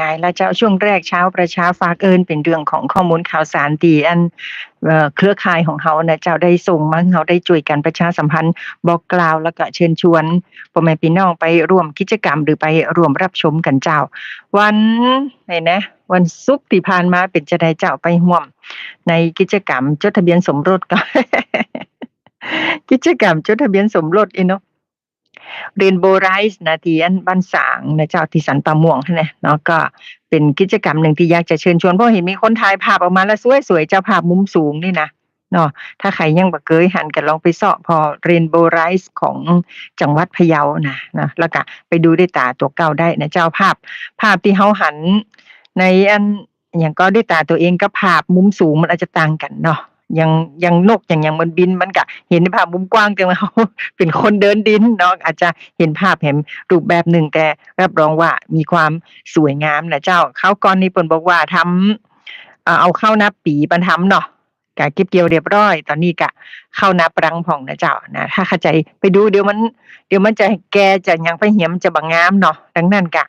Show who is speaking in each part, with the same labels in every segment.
Speaker 1: ง่ายแล้วเจ้าช่วงแรกเช้าประชาฝากเอินเป็นเรื่องของข้อมูลข่าวสารที่อันเครือข่ายของเฮาน่ะเจ้าได้ส่งมาเฮาได้ช่วยกันประชาสัมพันธ์บอกกล่าวแล้วก็เชิญชวนพ่อแม่พี่น้องไปร่วมกิจกรรมหรือไปร่วมรับชมกันเจ้า วันไหนนะ วันศุกร์ที่ผ่านมาเป็นจะได้เจ้าไปร่วม ในกิจกรรมจดทะเบียนสมรสก็กิจกรรมจดทะเบียนสมรสอีเนาะ Rainbow Rise นะที่อันบ้านสางนะเจ้าที่สันป่าม่วงนั่นแหละเนาะก็เป็นกิจกรรมหนึ่งที่อยากจะเชิญชวนเพราะเห็นมีคนถ่ายภาพออกมาแล้วสวยๆเจ้าภาพมุมสูงนี่นะเนาะถ้าใครยังบ่เคยหันกันลองไปเสาะพอ Rainbow Rise ของจังหวัดพะเยานะนะแล้วก็ไปดูด้วยตาตัวเก่าได้นะเจ้าภาพ ภาพที่เฮาหันในอันอย่างก็ด้วยตาตัวเองกับภาพมุมสูงมันอาจจะต่างกันเนาะ อย่างอย่างนกอย่างอย่างมันบินมันก็เห็นในภาพมุมกว้างแต่เฮาเป็นคนเดินดินเนาะอาจจะเห็นภาพเห็นรูปแบบหนึ่งแต่รับรองว่ามีความสวยงามนะเจ้าคราวก่อนนี้เพิ่นบอกว่าทำเอ่อเอาเข้านับปีปันทำเนาะก็เก็บเกี่ยวเรียบร้อย ตอนนี้ก็เข้านับรังผ่องนะเจ้านะถ้าเข้าใจไปดูเดี๋ยวมัน เดี๋ยวมันจะแกจะยังไปเหี่ยมจะบ่งงามเนาะดังนั้นก็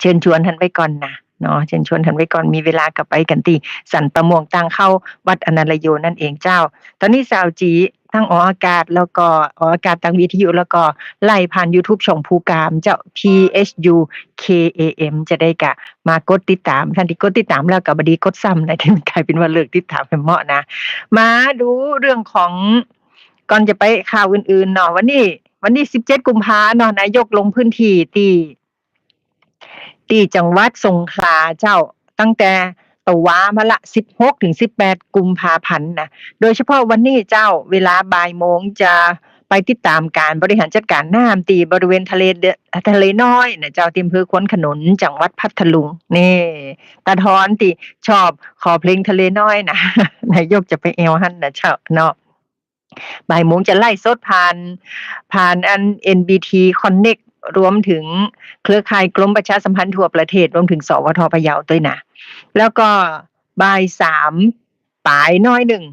Speaker 1: เชิญชวนท่านไว้ก่อนนะ เนาะเชิญชวนท่านไว้ก่อนมีเวลาก็ไปกันที่สันประมวงทางเข้าวัดอนันตโยนั่นเองเจ้า ตอนนี้สาวจีทั้งอออากาศแล้วก็อออากาศทางวิทยุแล้วก็ไล่ผ่าน YouTube ช่องภูกามเจ้า PHU KAM จะได้กะมากดติดตามท่านที่กดติดตามแล้วก็บบดีกดซ้ำนะที่มันกลายเป็นว่าเลิกติดตามไปเหมาะนะ มาดูเรื่องของก่อนจะไปข่าวอื่นๆเนาะวันนี้วันนี้17 กุมภาเนาะนายกลงพื้นที่ที่ ที่จังหวัดสงขลาเจ้า ตั้งแต่ตะวามาละ 16ถึง18 กุมภาพันธ์นะโดยเฉพาะวันนี้เจ้าเวลาบ่ายโมงจะไปติดตามการบริหารจัดการน้ำตีบริเวณทะเลเดทะเลน้อยนะเจ้าที่อำเภอควนขนุนจังหวัดพัทลุงนี่ตาทอนที่ชอบขอเพลงทะเลน้อยนะนายกจะไปเอวหันนะเจ้าเนาะบ่ายโมงจะไล่สดผ่าน ผ่านอัน NBT Connect รวมถึงเครือข่ายกรมประชาสัมพันธ์ทั่วประเทศ รวมถึงสวทพะเยาด้วยนะ แล้วก็บ่ายสามปลายน้อยหนึ่ง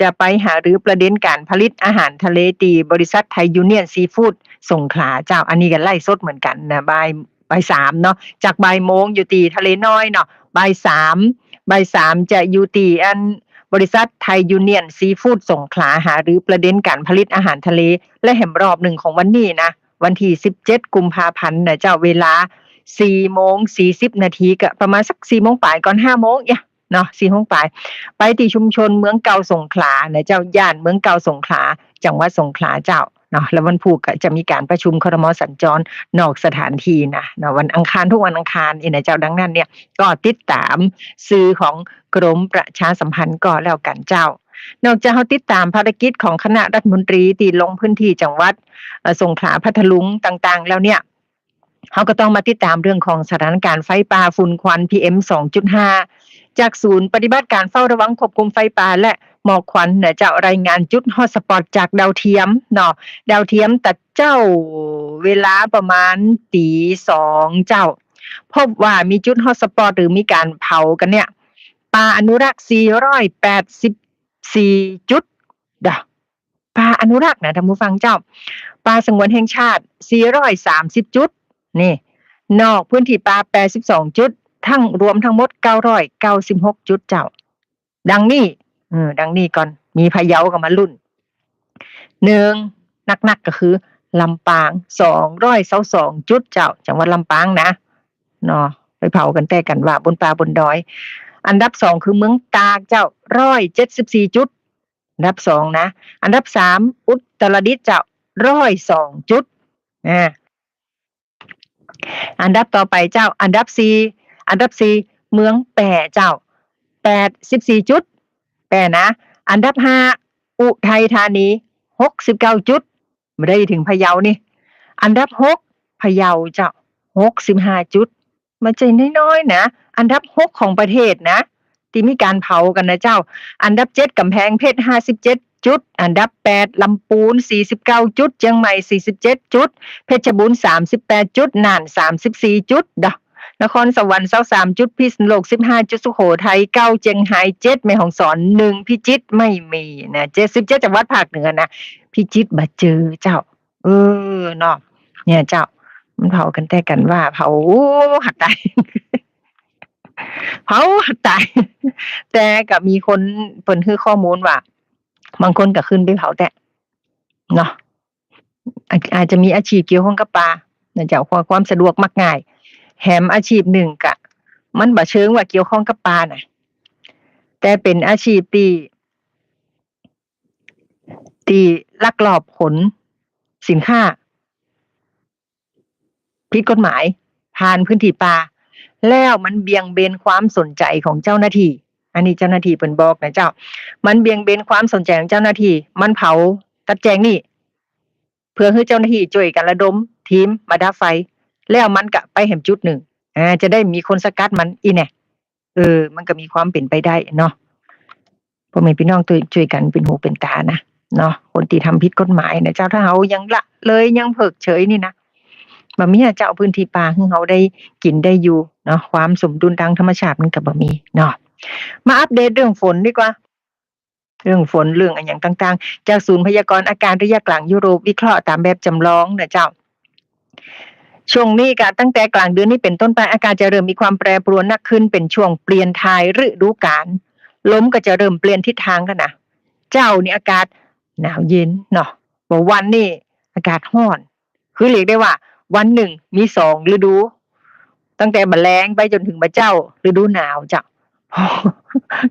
Speaker 1: จะไปหารือประเด็นการผลิตอาหารทะเลตีบริษัทไทยยูเนียนซีฟู้ดส่งขลาเจ้าอันนี้ก็ไล่สดเหมือนกันนะบ่ายบ่ายสามเนาะจากบ่ายโมงอยู่ตีทะเลน้อยเนาะบ่ายสามบ่ายสามจะอยู่ตีอันบริษัทไทยยูเนียนซีฟู้ดส่งขลาหารือประเด็นการผลิตอาหารทะเล และแหมรอบหนึ่งของวันนี้นะ วันที่17กุมภาพันธ์นะเจ้าเวลา4โมง40นาทีก็ประมาณสัก4โมงปลายก่อน5โมงเนี่ยเนาะ4โมงปลาย ไปที่ชุมชนเมืองเก่าสงขลานะเจ้าย่านเมืองเก่าสงขลาจังหวัดสงขลาเจ้าเนาะแล้ววันพุธก็จะมีการประชุมครมสัญจรนอกสถานที่นะเนาะวันอังคารทุกวันอังคารนี่นะเจ้าดังนั้นเนี่ยก็ติดตามสื่อของกรมประชาสัมพันธ์ก็แล้วกันเจ้า นอกจากเฮาติดตามภารกิจของคณะรัฐมนตรีที่ลงพื้นที่จังหวัดเอ่อสงขลาพัทลุงต่างๆ แล้วเนี่ยเขาก็ต้องมาติดตามเรื่องของสถานการณ์ไฟป่าฝุ่นควัน PM 2.5 จากศูนย์ปฏิบัติการเฝ้าระวังควบคุมไฟป่าและหมอกควันเนี่ยจะรายงานจุดฮอตสปอตจากดาวเทียมเนาะดาวเทียมตัดเจ้าเวลาประมาณตีสองเจ้า พบว่ามีจุดฮอตสปอตหรือมีการเผากันเนี่ยป่าอนุรักษ์ 484จุดดะป่าอนุรักษ์นะท่านผู้ฟังเจ้าป่าสงวนแห่งชาติ 430 จุด นี่ นอกพื้นที่ป่า 82 จุด ทั้งรวมทั้งหมด 996 จุดเจ้า ดังนี้เออดังนี้ก่อน มีพะเยาก็มารุ่นหนึ่งหนักๆก็คือลำปาง222จุดเจ้า จังหวัดลำปางนะเนาะไปเผากันแต่กันว่าบนป่าบนดอย อันดับสองคือเมืองตากเจ้า174จุด อันดับสองนะ อันดับสามอุตรดิตถ์เจ้าร้อยสองจุดอ่าอันดับต่อไปเจ้า อันดับสี่อันดับสี่เมืองแปรเจ้าแปดสิบสี่จุดแปรนะ อันดับห้าอุทัยธานีหกสิบเก้าจุดไม่ได้ถึงพะเยานี่ อันดับหกพะเยาเจ้าหกสิบห้าจุดมันใจน้อยๆนะ อันดับหกของประเทศนะที่มีการเผากันนะเจ้า อันดับเจ็ดกำแพงเพชรห้าสิบเจ็ดจุด อันดับแปดลำปูนสี่สิบเก้าจุดเชียงใหม่สี่สิบเจ็ดจุด เพชรบูรณ์สามสิบแปดจุดน่านสามสิบสี่จุดดอนครสวรรค์เสาสามจุดพิษณุโลกสิบห้าจุดสุโขทัยเก้าเจียงไฮ้เจ็ดแม่ฮ่องสอนหนึ่งพิจิตไม่มีนะเจ็ดสิบเจ็ดจังหวัดภาคเหนือนะพิจิตรบ่เจอเจ้า เออเนาะเนี่ยเจ้า มันเผากันแต่กันว่าเผาหักได้ เผาตาย แต่ก็มีคนเพิ่นให้ข้อมูลว่าบางคนก็ขึ้นไปเผาแต่เนาะอาจจะมีอาชีพเกี่ยวข้องกับปลาเนื่จากความความสะดวกมักง่ายแถมอาชีพหนึ่งก็มันบ่เชิงว่าเกี่ยวข้องกับปลาน่ะ แต่เป็นอาชีพที่ที่ลักลอบขนสินค้าผิดกฎหมายผ่านพื้นที่ป่า แล้วมันเบี่ยงเบนความสนใจของเจ้าหน้าที่ อันนี้เจ้าหน้าที่เพิ่นบอกนะเจ้า มันเบี่ยงเบนความสนใจของเจ้าหน้าที่ มันเผาตัดแจงนี่ เพื่อให้เจ้าหน้าที่ช่วยกันระดม ทีมมาดับไฟ แล้วมันก็ไปแห่งจุดหนึ่งอ่าจะได้มีคนสกัดมันอีแน่เออ มันก็มีความเป็นไปได้เนาะพ่อแม่พี่น้องช่วยช่วยกันเป็นหูเป็นตานะเนาะคนที่ทำผิดกฎหมายนะเจ้าถ้าเฮายังละเลยยังเพิกเฉยนี่นะ บ่มีอะเจ้าพื้นที่ป่าให้เฮาได้กินได้อยู่เนาะความสมดุลทางธรรมชาติมันก็บ่มีเนาะมาอัปเดตเรื่องฝนดีกว่า เรื่องฝนเรื่องอะหยังต่าง ๆ จากศูนย์พยากรณ์อากาศระยะกลางยุโรปวิเคราะห์ตามแบบจำลองนะเจ้าช่วงนี้ก็ตั้งแต่กลางเดือนนี้เป็นต้นไปอากาศจะเริ่มมีความแปรปรวนนักขึ้นเป็นช่วงเปลี่ยนทายฤดูกาลลมก็จะเริ่มเปลี่ยนทิศทางแล้วนะเจ้านี่อากาศหนาวเย็นเนาะบวันนี่อากาศร้อน คือเรียกได้ว่า วันหนึ่งมีสองฤดู ตั้งแต่บัดแลงไปจนถึงบัดเจ้า ฤดูหนาวจ้ะ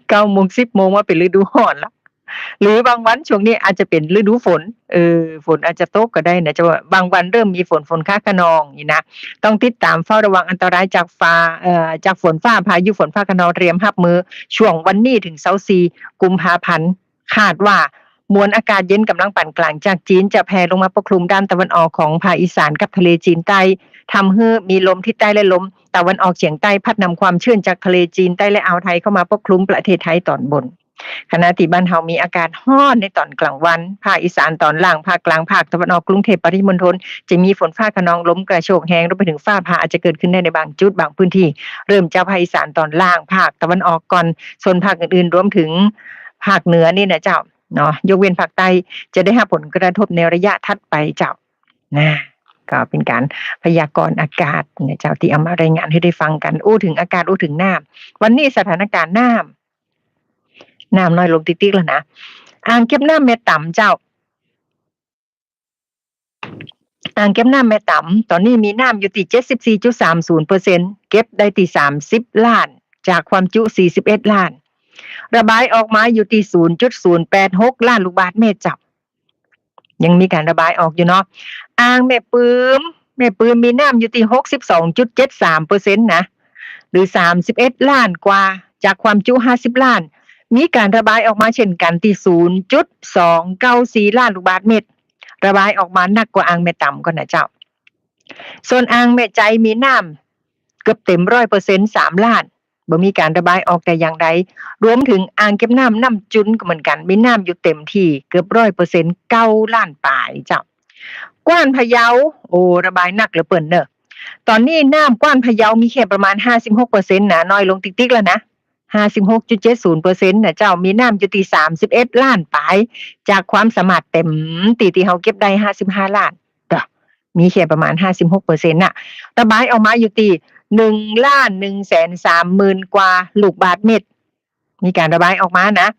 Speaker 1: เก้าโมงสิบโมงว่าเป็นฤดูร้อนละหรือบางวันช่วงนี้อาจจะเป็นฤดูฝน เออ ฝนอาจจะตกก็ได้นะจะว่าบางวันเริ่มมีฝนฝนฟ้าคะนองนี่นะต้องติดตามเฝ้าระวังอันตรายจากฟ้าเอ่อจากฝนฟ้าพายุฝนฟ้าคะนองเตรียมรับมือช่วงวันนี้ถึง24กุมภาพันธ์คาดว่า มวลอากาศเย็นกำลังปานกลางจากจีนจะแผ่ลงมาปกคลุมด้านตะวันออกของภาคอีสานกับทะเลจีนใต้ทำให้มีลมทิศใต้และลมตะวันออกเฉียงใต้พัดนำความชื้นจากทะเลจีนใต้และอ่าวไทยเข้ามาปกคลุมประเทศไทยตอนบนขณะที่บ้านเฮามีอากาศร้อนในตอนกลางวัน ภาคอีสานตอนล่าง ภาคกลาง ภาคตะวันออก กรุงเทพปริมณฑล จะมีฝนฟ้าคะนองลมกระโชกแรงรวมไปถึงฟ้าผ่าอาจจะเกิดขึ้นได้ในบางจุดบางพื้นที่ เริ่มจากภาคอีสานตอนล่าง ภาคตะวันออกก่อน ส่วนภาคอื่นๆ รวมถึงภาคเหนือนี่นะเจ้า เนาะยกเว้นภาคใต้จะได้รับผลกระทบในระยะถัดไปเจ้านะก็เป็นการพยากรณ์อากาศเนี่ยเจ้าที่เอามารายงานให้ได้ฟังกันอู้ถึงอากาศอู้ถึงน้ำวันนี้สถานการณ์น้ำน้ำน้อยลงติ๊กๆแล้วนะอ่างเก็บน้ำแม่ต่ำเจ้าอ่างเก็บน้ำแม่ต่ำตอนนี้มีน้ำอยู่ที่74.30%เก็บได้ที่30ล้าน จากความจุ41ล้าน ระบายออกมาอยู่ที่0.086ล้านลูกบาศก์เมตรจ้ายังมีการระบายออกอยู่เนาะอ่างแม่ปืมแม่ปืมมีน้ำอยู่ที่62.73%นะหรือ31ล้านกว่าจากความจุ50ล้าน มีการระบายออกมาเช่นกันที่0.294ล้านลูกบาศก์เมตร ระบายออกมาหนักกว่าอ่างแม่ต่ำก็นะเจ้าส่วนอ่างแม่ใจมีน้ำเกือบเต็ม100% 3ล้าน บ่มีการระบายออกแต่อย่างใดรวมถึงอ่างเก็บน้ำน้ำจุนก็เหมือนกันมีน้ำอยู่เต็มที่เกือบ100% 9ล้านปลายเจ้ากว้านพะเยาโอ้ระบายหนักเหลือเปิ่นเด้อตอนนี้น้ำกว้านพะเยามีแค่ประมาณ56%นต์นะน้อยลงติ๊กๆแล้วนะ56.70%น่ะเจ้ามีน้ำอยู่ที่31ล้านปลาย จากความสามารถเต็มตีที่เฮาเก็บได้55ล้านเด้อมีแค่ประมาณ56%น่ะระบายออกมาอยู่ที่ 1ล้าน1แสน3หมื่นกว่าลูกบาศก์เมตร มีการระบายออกมานะ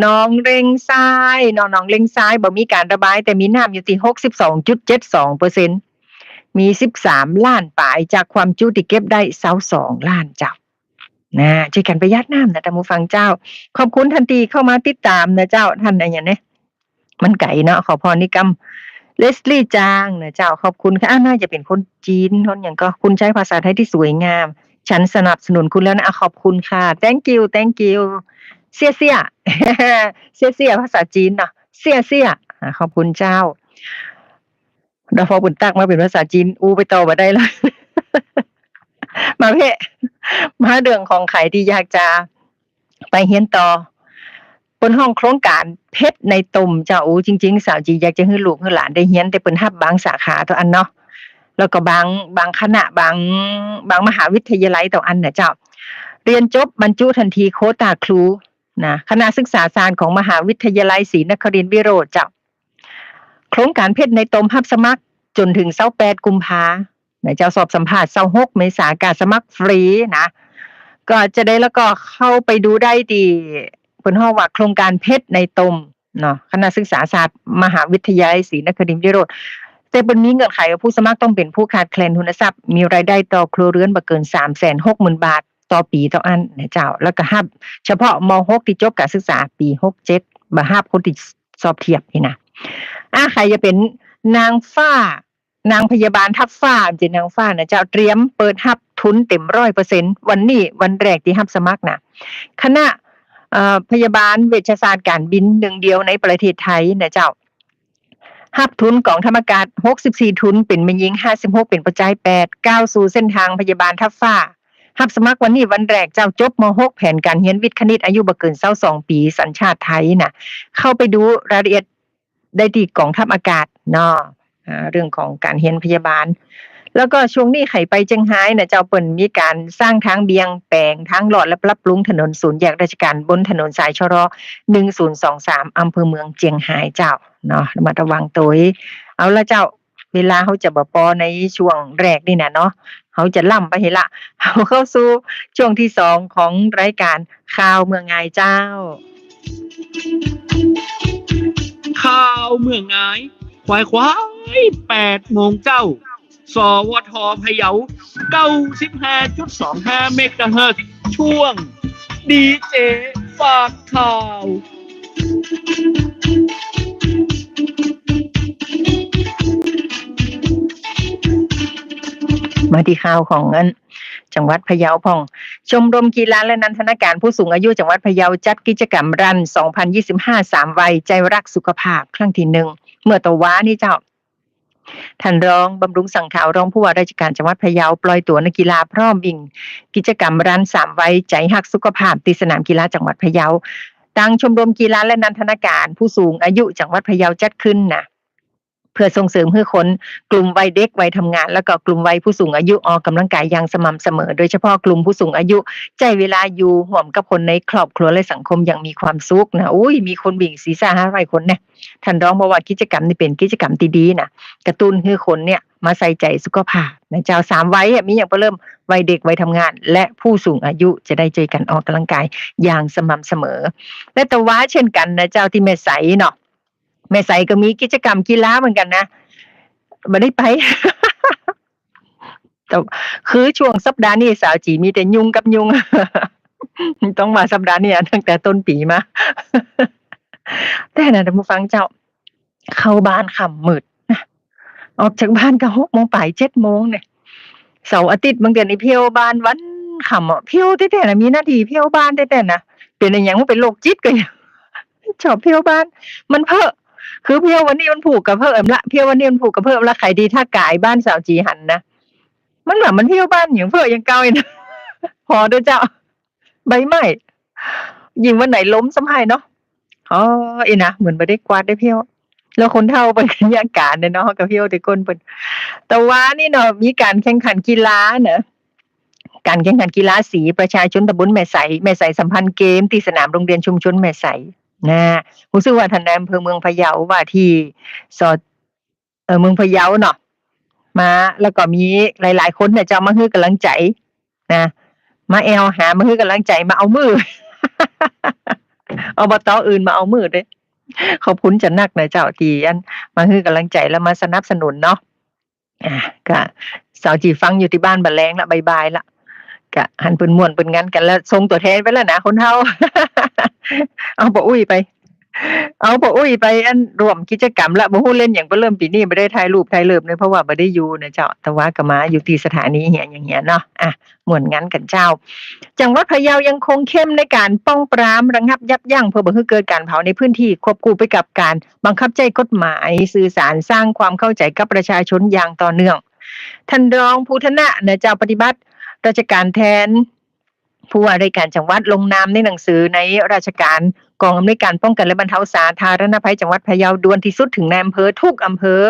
Speaker 1: หนองเร็งทรายหนองหนองเร็งทรายบ่มีการระบาย แต่มีน้ำอยู่ที่หกสิบสองจุดเจ็ดสองเปอร์เซ็นมี13ล้านปลายจากความจุที่เก็บได้22ล้านเจ้านะช่วยกันประหยัดน้ำนะท่านผู้ฟังเจ้า ขอบคุณทันทีเข้ามาติดตามนะเจ้าท่านอะไรอย่างเนี้ยมันไก่เนาะขอพรนิกรรม เลสลี่จางนะเจ้าขอบคุณค่ะน่าจะเป็นคนจีนคนอย่างก็คุณใช้ภาษาไทยที่สวยงาม ฉันสนับสนุนคุณแล้วนะขอบคุณค่ะ thank you thank you เสียเสียเสียเสียภาษาจีนเนาะเสียเสียขอบคุณเจ้าดาฟอบุญตักมาเป็นภาษาจีน อูไปต่อมาได้เลยมาเพ่มาเรื่องของไขที่อยากจะไปเฮียนต่อ บนห้องโครงการเพชรในตุ่มเจ้าอูจริงๆสาวจีอยากจะให้ลูกให้หลานได้เฮียนแต่เปิ้นรับบางสาขาตัวอันเนาะแล้วก็บางบางคณะบางบางมหาวิทยาลัยตัวอันน่ะเจ้า เรียนจบบรรจุทันทีโคตาครูนะคณะศึกษาศาสตร์ของมหาวิทยาลัยศรีนครินทร์วิโรธเจ้า โครงการเพชรในตมรับสมัครจนถึง28กุมภานะเจ้าสอบสัมภาษณ์26เมษายนการสมัครฟรีนะก็จะได้แล้วก็เข้าไปดูได้ที่ เพิ่นฮ้องว่าโครงการเพชรในตมเนาะคณะศึกษาศาสตร์ มหาวิทยาลัยศรีนครินทร์วิโรธแต่เพิ่นมีเงื่อนไขว่าผู้สมัครต้องเป็นผู้ขาดแคลนทุนทรัพย์ มีรายได้ต่อครัวเรือนบ่เกิน360,000 บาท ต่อปีต่ออันนะเจ้า แล้วก็รับ เฉพาะม .6 ที่จบการศึกษาปี 67บ่รับคนที่สอบเทียบนี่นะอาใครจะเป็นนางฟ้านางพยาบาลทับฟ้าจินางฟ้านะเจ้าเตรียมเปิดรับทุนเต็ม100%วันนี้วันแรกที่รับสมัครนะคณะ พยาบาลเวชศาสตร์การบินหนึ่งเดียวในประเทศไทยนะเจ้ารับทุนกองทัพอากาศ 64 ทุน เป็นม่หญิง 56 เป็นประจาย8 ก้าวสู่เส้นทางพยาบาลทับฟ้ารับสมัครวันนี้วันแรกเจ้าจบม .6 แผนการเรียนวิทย์คณิตอายุบ่เกิน22ปี สัญชาติไทยน่ะ เข้าไปดูรายละเอียดได้ที่กองทัพอากาศเนาะเรื่องของการเรียนพยาบาล แล้วก็ช่วงนี้ไขไปเจียงไฮ้น่ะเจ้าเปิ้นมีการสร้างทางเบียงแปลงทางหลอดและปรับปรุงถนนศูนย์แยกราชการบนถนนสายชร1023อำเภอเมืองเจียงไฮ้เจ้าเนาะระมัดระวังตัวเอาละเจ้าเวลาเขาจะบ่พอในช่วงแรกนี่นะเนาะเขาจะล่ำไปให้ละเอาเข้าสู่ช่วงที่สองของรายการข่าวเมืองไงเจ้า
Speaker 2: ข่าวเมืองงายควายควายแปดโมงเจ้า สวทพะเยาเก้าสิบห้าจุดสองห้าเมกะเฮิรตช่วง ดีเจฝากข่าว
Speaker 1: มาที่ข่าวของอันจังหวัดพะเยาพ่อง ชมรมกีฬาและนันทนาการผู้สูงอายุจังหวัดพะเยาจัดกิจกรรมรัน 2025 3วัยใจรักสุขภาพครั้งที่หนึ่ง เมื่อตะว้านี่เจ้า ท่านรองบำรุงสังขาวรองผู้ว่าราชการจังหวัดพะเยาปล่อยตัวนักกีฬาพร้อมวิ่ง กิจกรรมรันสามวัยใจหักสุขภาพที่สนามกีฬาจังหวัดพะเยาต่างชมรมกีฬาและนันทนาการผู้สูงอายุจังหวัดพะเยาจัดขึ้นนะ พื่อส่งเสริมให้คนกลุ่มวัยเด็กวัยทำงาน แล้วก็กลุ่มวัยผู้สูงอายุออกกำลังกายอย่างสม่ำเสมอ โดยเฉพาะกลุ่มผู้สูงอายุใจเวลาอยู่ห่วมกับคนในครอบครัวและสังคมอย่างมีความสุขนะอุ้ยมีคนวิ่งศีรษะห้าร้อยคนเนี่ยท่านร้องบอกว่ากิจกรรมนี่เป็นกิจกรรมที่ดีนะกระตุ้นให้คนเนี่ยมาใส่ใจสุขภาพนะเจ้าสามวัยมีอย่างเริ่มวัยเด็กวัยทำงาน และผู้สูงอายุจะได้เจอกันออกกำลังกายอย่างสม่ำเสมอ และตะว้าเช่นกันนะเจ้าที่แม่ใสเนาะ แม่ใสก็มีกิจกรรมกีฬาเหมือนกันนะไม่ได้ไปแต่คือช่วงสัปดาห์นี้สาวจีมีแต่ยุงกับยุง ต้องมาสัปดาห์นี้ตั้งแต่ต้นปีมา แต่นะท่านผู้ฟังเจ้า เข้าบ้านค่ำมืดนะออกจากบ้านก็หกโมงป่ายเจ็ดโมงเนี่ยเสาร์อาทิตย์บางเดือนนี่เพียวบ้านวันค่ำอะเพียวแต่แต่นะมีหน้าที่เพียวบ้านแต่แต่นะเป็นอะไรอย่างว่าเป็นโรคจิตก็ยังชอบเพียวบ้าน มันเพ้อ คือเพียววันนี้มันผูกกับเพิ่มละเพียววันนี้มันผูกกับเพิ่มละใครดีถ้ากายบ้านสาวจีหันนะมันแบบมันเพียวบ้านอย่างเพิ่อยังเก่าอีกนะพอเด้อเจ้า ใบไม้ยิงวันไหนล้มสำหายเนาะอ๋ออีนะเหมือนบ่ได้กวาดได้เพียวแล้วคนเฒ่าเป็นกันยาการเนาะกับเพียวแต่คนเพิ่นแต่ว่านี่เนาะมีการแข่งขันกีฬาเนอะการแข่งขันกีฬาสีประชาชนตำบลแม่ใสแม่ใสสัมพันธ์เกมที่สนามโรงเรียนชุมชนแม่ใส นะรู้สึกว่าท่านนายอำเภอเมืองพะเยาว่าที่สอดเออเมืองพะเยาเนาะมา แล้วก็มีหลาย ๆ คนเนี่ยจะมาให้กำลังใจนะมาแอลหามาให้กำลังใจมาเอามืออบตอื่นมาเอามือเด้ขอบคุณจะนักนะเจ้าทีอันมาให้กำลังใจแล้วมาสนับสนุนเนาะอ่าก็สาวจีฟังอยู่ที่บ้านบัดแรงละบายบายละ ก็หันปิ้นม่วนปิ้นงันกันแล้วส่งตัวแทนไปแล้วนะคนเฮาเอาบ่อุ้ยไป เอาบ่อุ้ยไป อันรวมกิจกรรมละบ่ฮู้เล่นหยังบ่เริ่มปีนี้บ่ได้ถ่ายรูปถ่ายเลิฟเลยเพราะว่าบ่ได้อยู่นะเจ้าแต่ว่าก็มาอยู่ที่สถานีเหียอย่างเงี้ยเนาะอะม่วนงันกันเจ้า จังหวัดพะเยายังคงเข้มในการป้องปรามระงับยับยั้งเพื่อบ่ให้เกิดการเผาในพื้นที่ควบคู่ไปกับการบังคับใช้กฎหมายสื่อสารสร้างความเข้าใจกับประชาชนอย่างต่อเนื่องท่านรองภูธนะนะเจ้าปฏิบัติ ราชการแทน ผู้ว่าราชการจังหวัดลงนามในหนังสือในราชการกองอำนวยการป้องกันและบรรเทาสาธารณภัยจังหวัดพะเยาด่วนที่สุดถึงในอำเภอทุกอำเภอ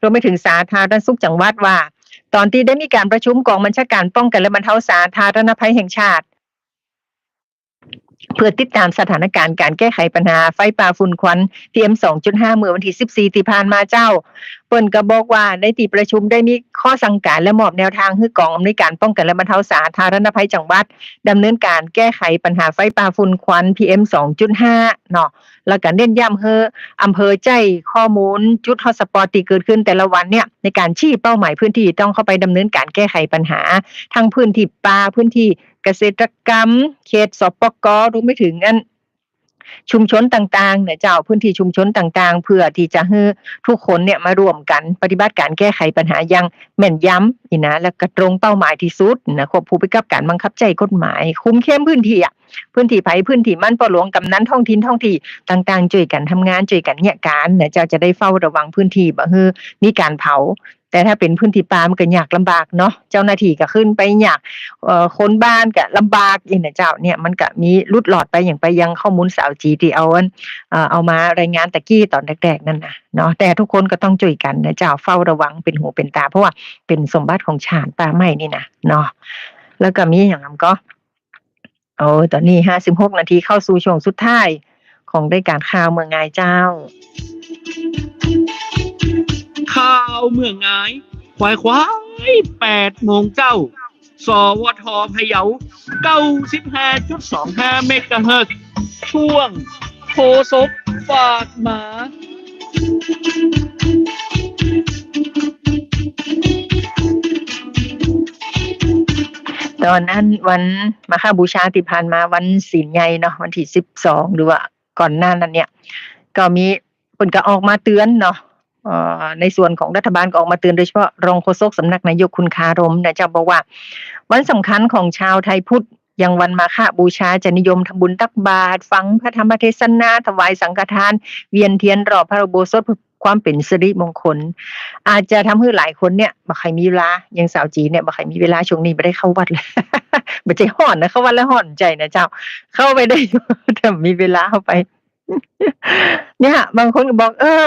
Speaker 1: รวมไปถึงสาธารณสุขจังหวัดว่า ตอนที่ได้มีการประชุมกองบัญชาการป้องกันและบรรเทาสาธารณภัยแห่งชาติเพื่อติดตามสถานการณ์การแก้ไขปัญหาไฟป่าฝุ่นควัน PM 2.5 เมื่อวันที่ 14 ที่ผ่านมาเจ้า เปิ้นก็บอกว่าในที่ประชุมได้มีข้อสั่งการและมอบแนวทางให้กองอำนวยการป้องกันและบรรเทาสาธารณภัยจังหวัดดำเนินการแก้ไขปัญหาไฟป่าฝุ่นควัน PM 2.5เนาะแล้วก็เน้นย้ำให้อำเภอใจข้อมูลจุดฮอสปอตที่เกิดขึ้นแต่ละวันเนี่ยในการชี้เป้าหมายพื้นที่ต้องเข้าไปดำเนินการแก้ไขปัญหา ทั้งพื้นที่ป่าพื้นที่เกษตรกรรม เขตสปกรวมไปถึงอัน ชุมชนต่างๆเนี่ยเจ้าพื้นที่ชุมชนต่างๆ เพื่อที่จะให้ทุกคนเนี่ยมารวมกันปฏิบัติการแก้ไขปัญหาอย่างแม่นยำนี่นะแล้วก็ตรงเป้าหมายที่สุดนะควบคู่ไปกับการบังคับใจกฎหมาย คุ้มเข้มพื้นที่อะพื้นที่ไผพื้นที่มั่นปอหลวงกำนันท้องถิ่นท้องที่ต่างๆช่วยกันทำงานช่วยกันเนี่ยการเนี่ยเจ้าจะได้เฝ้าระวังพื้นที่บ่ให้มีการเผา แต่ถ้าเป็นพื้นที่ป่ามันก็ยากลำบากเนาะเจ้าหน้าที่ก็ขึ้นไปยากเอ่อคนบ้านก็ลำบากอย่างเนี่ยเจ้าเนี่ยมันก็มีลุดหลอดไปอย่างไปยังข้อมูลสาวจีที่เอาอันเอ่อเอามารายงานตะกี้ตอนแรกๆนั่นนะเนาะแต่ทุกคนก็ต้องช่วยกันนะเจ้าเฝ้าระวังเป็นหูเป็นตา เพราะว่าเป็นสมบัติของชาติป่าไม้นี่นะเนาะแล้วก็มีอย่างนั้นก็โอ้ตอนนี้ห้าสิบหกนาทีเข้าสู่ช่วงสุดท้ายของรายการข่าวเมืองไงเจ้าา
Speaker 2: วเมืองงาย ควายควายแปดโมงเจ้าสวทพะเยาเก้าสิบห้าจุดสองห้าเมกะเฮิรตช่วงโคศกฝากหมา
Speaker 1: ตอนนั้นวันมาฆบูชาที่ผ่านมาวันศีลใหญ่เนาะวันที่สิบสองหรือว่าก่อนหน้านั้นเนี่ย ก็มีเพิ่นก็ออกมาเตือนเนาะ ในส่วนของรัฐบาลก็ออกมาเตือนโดยเฉพาะรองโฆษกสำนักนายกคุณคารมนะเจะบอกว่า วันสำคัญของชาวไทยพุทธย่างวันมาฆบูชาจะนิยมทำบุญตักบาตรฟังพระธรรมเทศนาถวายสังฆทาน เวียนเทียนรอบพระโบสถเพื่อความเป็นสิริมงคล อาจจะทำให้หลายคนเนี่ยบ่ใครมีเวลาอย่างสาวจีเนี่ยบ่ใครมีเวลาช่วงนี้ไม่ได้เข้าวัดเลยบ่ใจห่อนนะเข้าวัดแล้วห่อนใจนะเจ้า เข้าไปได้แต่มีเวลาเข้าไป เนี่ย บางคนก็บอก เออ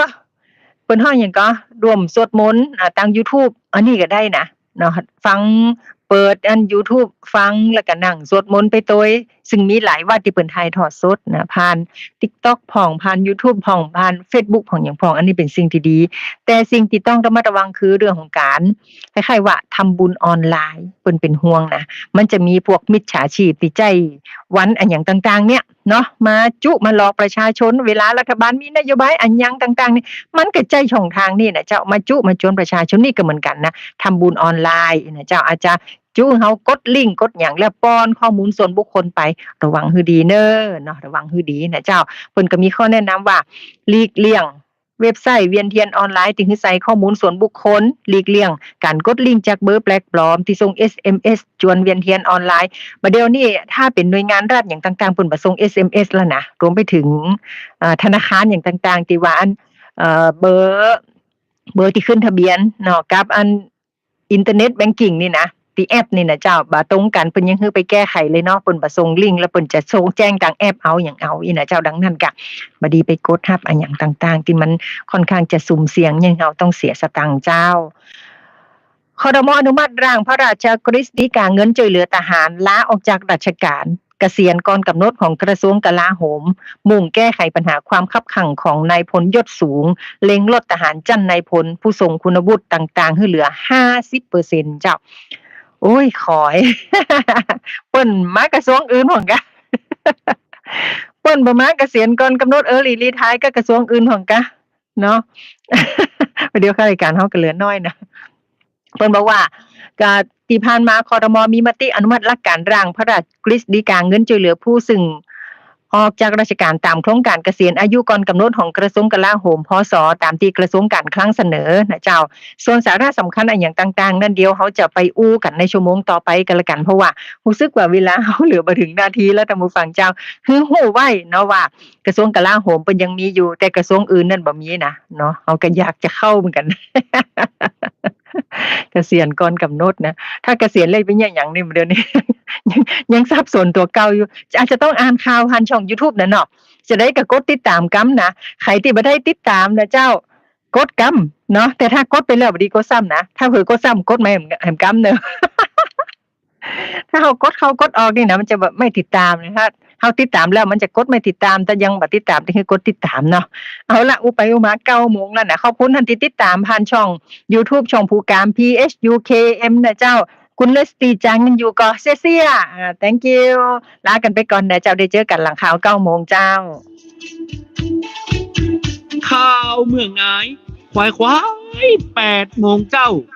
Speaker 1: เปิ้นห้องอยังก็รวมสวดมนต์อ่าตั้ง YouTube อันนี้ก็ได้นะเนาะฟังเปิดอัน YouTube ฟังแล้วก็นั่งสวดมนต์ไปโดย ซึ่งมีหลายวัดที่เปิ้นถ่ายทอดสดนะผ่าน TikTok ผ่องผ่าน YouTube ผ่องผ่าน Facebook ผ่องอย่างผ่อง อันนี้เป็นสิ่งที่ดี แต่สิ่งที่ต้องระมัดระวังคือเรื่องของการคล้ายๆว่าทำบุญออนไลน์เปินเป็นห่วงนะมันจะมีพวกมิจฉาชีพที่ใจวันอันหยังต่าง ๆ เนี่ยเนาะมาจุมาหลอกประชาชน เวลารัฐบาลมีนโยบายอันยังต่างๆนี่มันก็ใจช่องทางนี่นะเจ้ามาจุมาจวนประชาชนนี่ก็เหมือนกันนะทำบุญออนไลน์นะเจ้าอาจจะ จุเฮากดลิงก์กดหยังแล้วป้อนข้อมูลส่วนบุคคลไประวังให้ดีเน้อเนาะระวังให้ดีนะเจ้าเพิ่นก็มีข้อแนะนำว่าหลีกเลี่ยงเว็บไซต์เวียนเทียนออนไลน์ที่คือใส่ข้อมูลส่วนบุคคลหลีกเลี่ยง การกดลิงก์จากเบอร์แปลกปลอมที่ส่ง SMS จวนเวียนเทียนออนไลน์มาเดี๋ยวนี้ถ้าเป็นหน่วยงานรัฐอย่างต่างๆเพิ่นบ่ส่ง SMS แล้วนะรวมไปถึงธนาคารอย่างต่างๆที่ว่าอันเอ่อเบอร์เบอร์ที่ขึ้นทะเบียนเนาะกับอันอินเทอร์เน็ตแบงกิ้งนี่นะ ที่แอปนี่นะเจ้าบ่ตรงกันเพิ่นยังคือไปแก้ไขเลยเนาะเพิ่นบ่ส่งลิงก์แล้วเพิ่นจะส่งแจ้งทางแอปเอาอย่างเอาอีนะเจ้าดังนั้นก็บ่ดีไปกดรับอันหยังต่างๆ ที่มันค่อนข้างจะสุ่มเสี่ยงยังเราต้องเสียสตังค์เจ้าคอรมออนุมัติร่างพระราชกฤษฎีกาเงินช่วยเหลือทหารลาออกจากราชการเกษียณก่อนกำหนดของกระทรวงกลาโหม มุ่งแก้ไขปัญหาความคับขังของนายพลยศสูง เล็งลดทหารจันนายพลผู้ทรงคุณวุฒิต่าง ๆ ให้เหลือ 50%เจ้า อ้ยขอยเปิ้นมากระทรวงอื่นของกะเปิ้นบ่มากเกษียณก่อนกำหนดเออรีรีทายก็กระทรวงอื่นของกะเนาะเดี๋ยวข้ารายการเฮาก็เหลือน้อยนะเพิ่นบอกว่าก็ที่ผ่านมาคอรมอมีมติอนุมัติหลักการร่างพระราชกฤษฎีกาเงินช่วยเหลือผู้ซึ่ง ออกจากราชการตามโครงการเกษียณอายุก่อนกำหนดของกระทรวงกลาโหมพศตามที่กระทรวงการคลังเสนอนะเจ้า ส่วนสาระสำคัญอันอย่างต่างๆ นั่นเดียวเขาจะไปอู้กันในชั่วโมงต่อไปกันละกันเพราะว่ารู้สึกว่าเวลาเขาเหลือบ่ถึงนาทีแล้วท่านผู้ฟังเจ้าคือฮู้ไว้เนาะว่า กระทรวงกลาโหมเพิ่นยังมีอยู่แต่กระทรวงอื่นนั่นบ่มีนะเนาะเขาก็อยากจะเข้าเหมือนกัน เกษียณก่อนกำหนดนะถ้าเกษียณเลยเป็นอย่างหยังนี่เดี๋ยวนี้ ยังยังสับสนตัวเก่าอยู่ อาจจะต้องอ่านข่าวผ่านช่อง YouTube นั่นเนาะจะได้ก็กดติดตามกำนะใครที่บ่ได้ติดตามนะเจ้ากดกำเนาะแต่ถ้ากดไปแล้วบดีกดซ้ำนะถ้าเผลอกดซ้ำกดไม่แหมกำเนอะถ้าเขากดเขากดออกนี่นะมันจะแบบไม่ติดตามนะถ้า เฮาติดตามแล้วมันจะกดไม่ติดตาม แต่ยังบ่ติดตามก็คือกดติดตามเนาะเอาละอุไปอุมา9โมงแล้วนะขอบคุณท่านที่ติดตามผ่านช่อง YouTube ช่องผู้การ PHUKM นะเจ้าคุณเลสตีจังอยู่ก็เซียเซียอ่า thank you ลากันไปก่อนนะเจ้าได้เจอกันหลังข่าว9โมงเจ้า
Speaker 2: ข่าวเมืองไงควายควายแปดโมงเจ้า